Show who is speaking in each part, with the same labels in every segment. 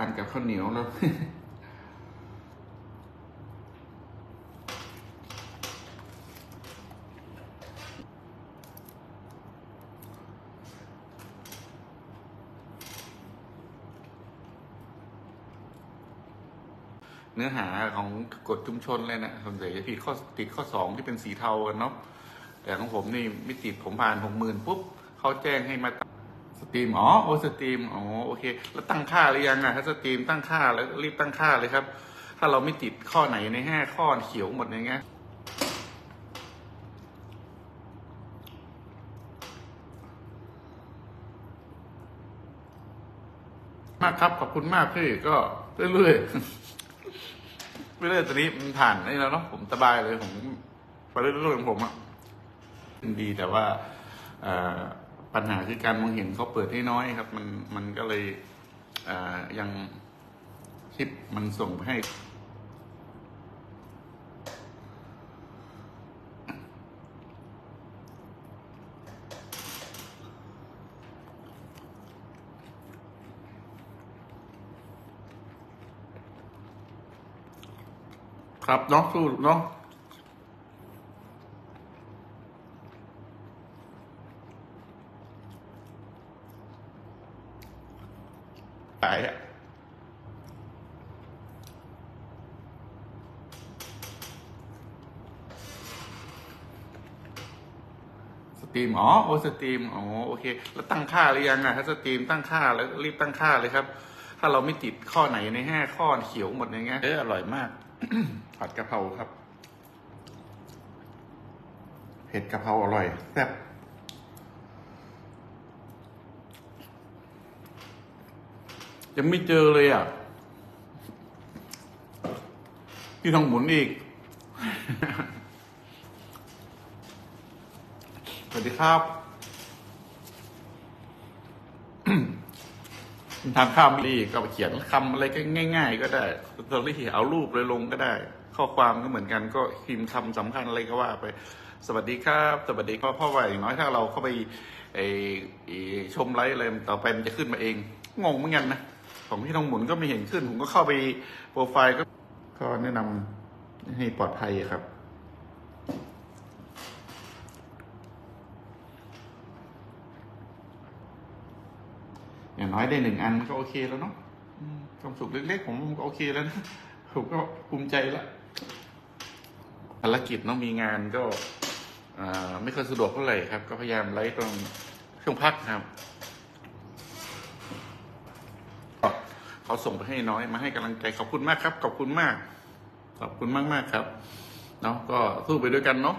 Speaker 1: านกับข้าวเหนียวแล้ว เนื้อหาของกฎชุมชนเลยนะส่วนใหญ่จะผิดข้อติดข้อสองที่เป็นสีเทากันเนาะแต่ของผมนี่ไม่ติดผมผ่านหกหมื่นปุ๊บเขาแจ้งให้มา สตรีม อ๋อ โอสตรีม อ๋อ โอเค แล้วตั้งค่าหรือยังอะถ้าสตรีมตั้งค่าแล้วรีบตั้งค่าเลยครับ ถ้าเราไม่ติดข้อไหนในห้าข้อเขียวหมดอย่างเงี้ยมากครับ ขอบคุณมากพี่ก็เรื่อยๆเรื่อยๆตอนนี้มันผ่านนี่แล้วเนาะผมสบายเลยผมไปเรื่อยๆของผมอะดีแต่ว่า เอ่อ ปัญหาคือการมองเห็นเขาเปิดให้น้อยครับ มันมันก็เลยอยังคลิปมันส่งไปให้ครับเนาะสู้เนาะ ไปอะสตรีม อ๋อ โอสตรีม อ๋อ โอเค แล้วตั้งค่าหรือยังอะถ้าสตรีมตั้งค่าแล้วรีบตั้งค่าเลยครับ ถ้าเราไม่ติดข้อไหนในห้าข้อเขียวหมดอย่างเงี้ย เอออร่อยมาก ผัดกะเพราครับ เผ็ดกะเพราอร่อยแซ่บ ยังไม่เจอเลยอะพี่ทองหมุนอีก สวัสดีครับทางข้ามดีก็เขียนคำอะไรก็ง่าย ๆ ก็ได้ตอรี่เอารูปเลยลงก็ได้ ข้อความก็เหมือนกันก็พิมพ์คำสำคัญอะไรก็ว่าไป สวัสดีครับ สวัสดีพ่อพ่อว่าอย่างน้อยถ้าเราเข้าไปไอไอ้ชมไลฟ์อะไรต่อไปมันจะขึ้นมาเอง งงเหมือนกันนะ ของพี่ทองหมุนก็ไม่เห็นขึ้น ผมก็เข้าไปโปรไฟล์ก็ก็แนะนำให้ปลอดภัยครับอย่างน้อยได้หนึ่งอันก็โอเคแล้วเนาะความสุขเล็กๆผมก็โอเคแล้วนะผมก็ภูมิใจละภารกิจเนาะมีงานก็ไม่ค่อยสะดวกเท่าไหร่ครับ ก็พยายามไลฟ์ตรงช่วงพักครับก็ เขาส่งไปให้น้อยมาให้กำลังใจขอบคุณมากครับ ขอบคุณมาก ขอบคุณมากมากครับเนาะก็สู้ไปด้วยกันเนาะ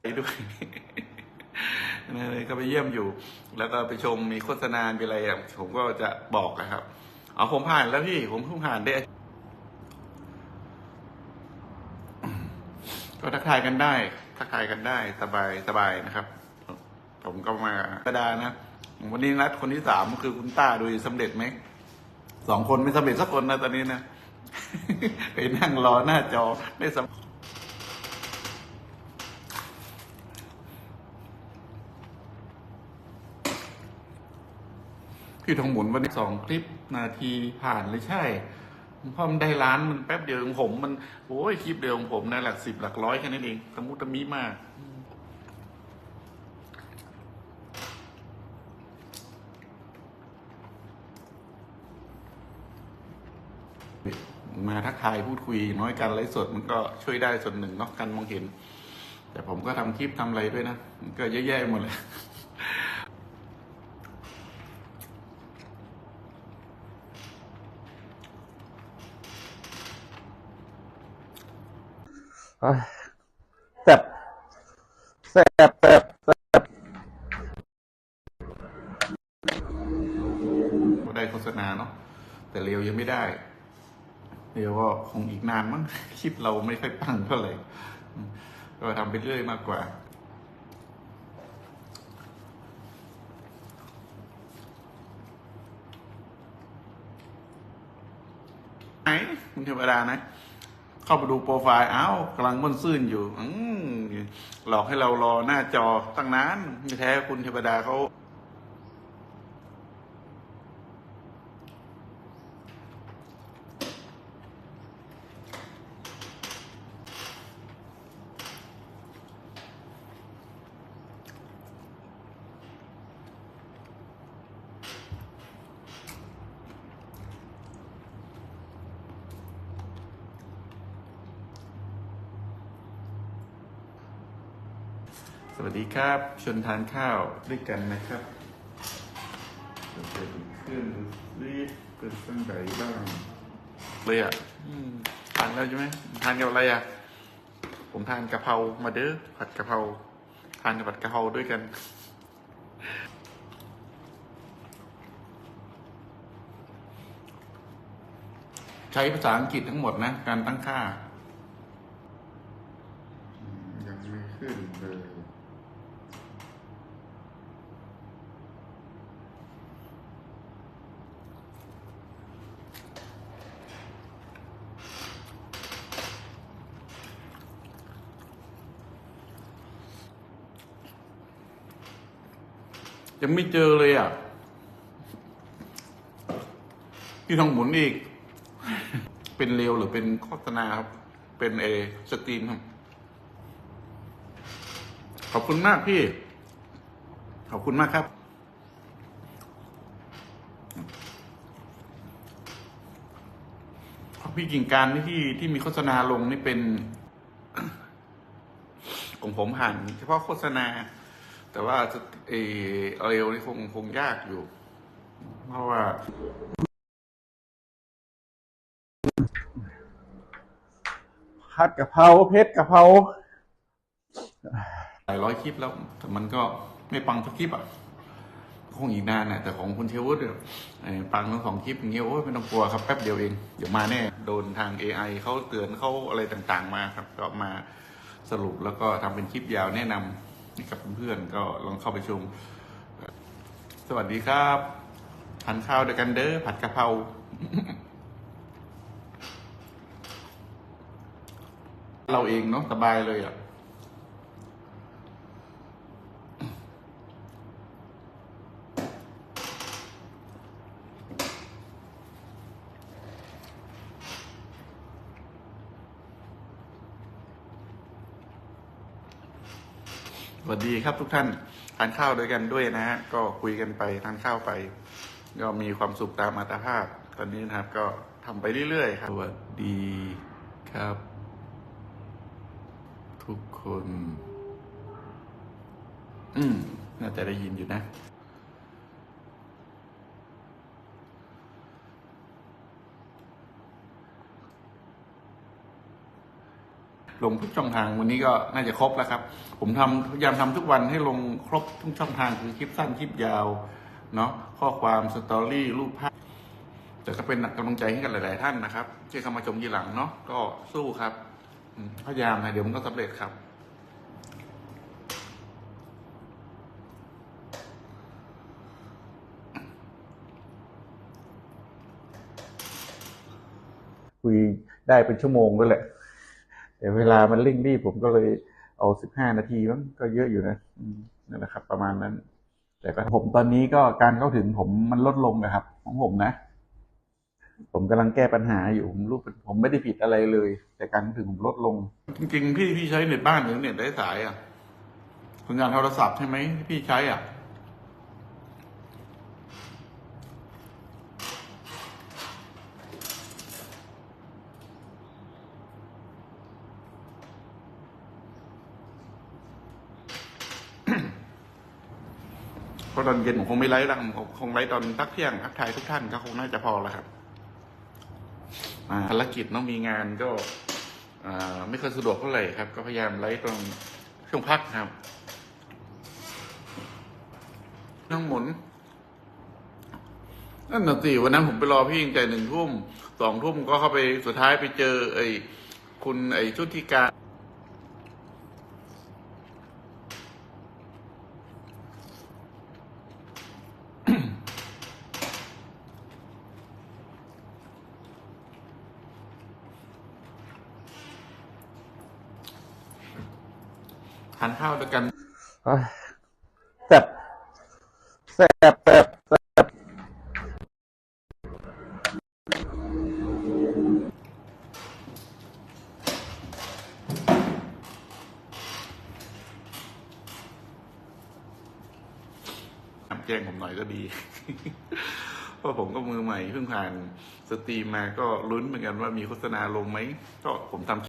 Speaker 1: ไปด้วยนะเลยก็ไปเยี่ยมอยู่ แล้วก็ไปชมมีโฆษณามีอะไรผมก็จะบอกนะครับ เอาผมผ่านแล้วพี่ ผมเพิ่งผ่านได้ ก็ทักทายกันได้ ทักทายกันได้สบายสบายนะครับ ผมก็มากระดานะวันนี้นัดคนที่สามคือคุณต้าดูสำเร็จไหมสองคนไม่สำเร็จสักคนนะตอนนี้นะไปนั่งรอหน้าจอไม่สำพี่ทองหมุนวันนี้สองคลิปนาทีผ่านเลยใช่ พราะมันได้ล้านมันแป๊บเดียวของผม มันโอ้ยคลิปเดียวของผมนะหลักสิบหลักร้อยแค่นั้นเองตะมุตะมิมาก มาทักทายพูดคุยน้อยการไลฟ์สดมันก็ช่วยได้ส่วนหนึ่งนาะการมองเห็น แต่ผมก็ทำคลิปทำอะไรด้วยนะ มันก็เยอะแยะหมดเล
Speaker 2: ย แซ่บแซ่บแซ่บแซ่บ
Speaker 1: ก็ได้โฆษณาเนาะแต่เร็วยังไม่ได้เร็วก็คงอีกนานมั้งคลิปเราไม่ค่อยปังเท่าไหร่ก็ทำไปเรื่อยมากกว่า ไหนคุณเทวดานะ เข้าไปดูโปรไฟล์อ้าวกำลังม่นซื่นอยู่ อืหลอกให้เรารอหน้าจอตั้งนานไม่แท้คุณเทวดาเขา วัสดีครับ ชวนทานข้าวด้วยกันนะครับจะเปิดเครื่องดูซิเป็นตั้งไหนบ้างเลยอะอืมทานแล้วใช่ไหมทานกับอะไรอะ ผมทานกะเพรามาเด้อผัดกะเพราทานกับผัดกะเพราด้วยกันใช้ภาษาอังกฤษทั้งหมดนะ การตั้งค่า ยังไม่ขึ้นเลย ยังไม่เจอเลยอะพี่ทองหมุนอีก เป็นเร็วหรือเป็นโฆษณาครับ เป็นเอสตรีมครับ ขอบคุณมากพี่ ขอบคุณมากครับ พี่กิ่งการที่ที่มีโฆษณาลงนี่เป็นของผมผ่านเฉพาะโฆษณา แต่ว่าจะเออเร็วนี่คงคงยากอยู่ เพราะว่า
Speaker 2: ผัดกะเพราเพชรกะเพรา
Speaker 1: หลายร้อยคลิปแล้ว แต่มันก็ไม่ปังสักคลิปอะคงอีกนานนะแต่ของคุณเทวุฒิเนี่ยเอ่อปังทั้งสองคลิปอย่างเงี้ยโอ้ยไม่ต้องกลัวครับแป๊บเดียวเอง เดี๋ยวมาแน่ โดนทาง AI เขาเตือนเขาอะไรต่างๆมาครับ ก็มาสรุปแล้วก็ทำเป็นคลิปยาวแนะนำให้ กับเพื่อนๆก็ลองเข้าไปชม สวัสดีครับทานข้าวด้วยกันเด้อผัดกะเพราเราเองเนาะสบายเลยอะ วัสดีครับทุกท่านทานข้าวด้วยกันด้วยนะฮะก็คุยกันไปทานข้าวไปก็มีความสุขตามอัตภาพ ตอนนี้นะครับก็ทำไปเรื่อยๆครับสวัสดีครับ ทุกคน อืมน่าจะได้ยินอยู่นะ ลงทุกช่องทางวันนี้ก็น่าจะครบแล้วครับ ผมทำพยายามทำทุกวันให้ลงครบทุกช่องทางคือคลิปสั้นคลิปยาวเนาะข้อความสตอรี่รูปภาพแต่ก็เป็นกำลังใจให้กับหลาย ๆ ท่านนะครับที่เข้ามาชมยีหลังเนาะก็สู้ครับพยายามนะเดี๋ยวมันก็สำเร็จครับ
Speaker 2: คุยได้เป็นชั่วโมงด้วยแหละ แต่เวลามันเร่งรีบผมก็เลยเอาสิบห้านาทีมั้งก็เยอะอยู่นะนั่นแหละครับ ประมาณนั้น แต่ก็ผมตอนนี้ก็การเข้าถึงผมมันลดลงนะครับ ของผมนะ ผมกำลังแก้ปัญหาอยู่ผมรู้ผมไม่ได้ผิดอะไรเลย แต่การเข้าถึงผมลดลง
Speaker 1: จริง ๆ พี่พี่ใช้เน็ตบ้านหรือเน็ตไร้สายอะสัญญาณโทรศัพท์ใช่ไหมที่พี่ใช้อะ ราะตอนเย็นผมคงไม่ไลฟ์แล้วผมคงไลฟ์ตอนพักเที่ยงพักทายทุกท่านก็คงน่าจะพอแล้วครับอ่าภารกิจต้องมีงานก็ไม่ค่อยสะดวกเท่าไหร่ครับ ก็พยายามไลฟ์ตรงช่วงพักครับนั่งหมุนนั่นน่ะสิวันนั้นผมไปรอพี่ยิงใจหนึ่งทุ่มสองทุ่มก็เข้าไปสุดท้ายไปเจอ ไอ้คุณไอ้ชุติการ ทานข้าวด้วยกัน
Speaker 2: เอ้ยแซ่บแซ่บแซ่บแซ่บ
Speaker 1: ทำแจ้งผมหน่อยก็ดี เพราะผมก็มือใหม่เพิ่งผ่านสตรีมมาก็ลุ้นเหมือนกันว่ามีโฆษณาลงไหม ก็ผมทำ